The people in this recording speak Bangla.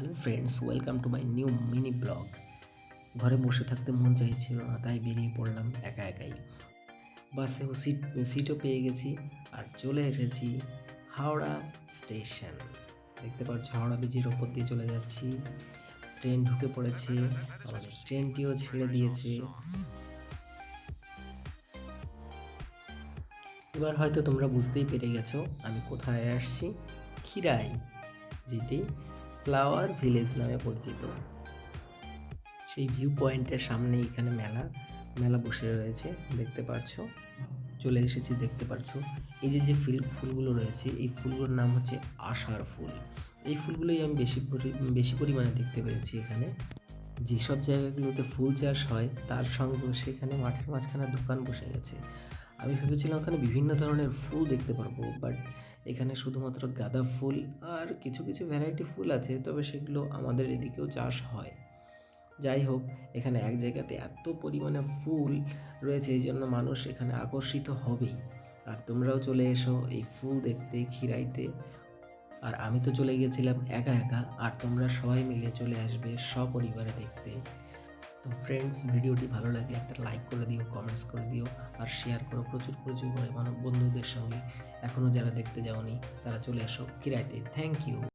Hello friends welcome to my new mini blog ঘরে বসে থাকতে মন চাইছিল না, তাই বেরিয়ে পড়লাম একা একাই। বাসেও সিট সিটও পেয়ে গেছি আর চলে এসেছি হাওড়া স্টেশন। দেখতে পাচ্ছ, হাওড়া ব্রিজের ওপর দিয়ে চলে যাচ্ছি। ট্রেন ঢুকে পড়েছে, আমাদের ট্রেনটিও ছেড়ে দিয়েছে। এবার হয়তো তোমরা বুঝতেই পেরে গেছো, আমি কোথায় আসছি? খিরাই, যেটি ফ্লাওয়ার ভিলেজ নামে পরিচিত। সেই ভিউ পয়েন্টের সামনে এখানে মেলা মেলা বসে রয়েছে, দেখতে পারছ। চলে এসেছি, দেখতে পারছ। এই যে যে ফুল, ফুলগুলো রয়েছে, এই ফুলগুলোর নাম হচ্ছে আষাঢ় ফুল। এই ফুলগুলোই আমি বেশি বেশি পরিমাণে দেখতে পেরেছি এখানে। যেসব জায়গাগুলোতে ফুল চাষ হয়, তার সঙ্গে সেখানে মাঠের মাঝখানে দোকান বসে গেছে। আমি ভেবেছিলাম ওখানে বিভিন্ন ধরনের ফুল দেখতে পারব বাট এখানে শুধুমাত্র গাঁদা ফুল আর কিছু কিছু ভ্যারাইটি ফুল আছে, তবে সেগুলো আমাদের এদিকেও চাষ হয়। যাই হোক, এখানে এক জায়গাতে এত পরিমাণে ফুল রয়েছে, এই জন্য মানুষ এখানে আকর্ষিত হবেই। আর তোমরাও চলে এসো এই ফুল দেখতে, খিরাইতে। আর আমি তো চলে গেছিলাম একা একা, আর তোমরা সবাই মিলে চলে আসবে সপরিবারে দেখতে। ফ্রেন্ডস ভিডিওটি ভালো লাগলে একটা লাইক করে দিও কমেন্টস করে দিও, আর শেয়ার করো প্রচুর প্রচুর পরিমাণে বন্ধুদের সঙ্গে। এখনও যারা দেখতে যাওনি, তারা চলে আসো, কিরাইতে। Thank you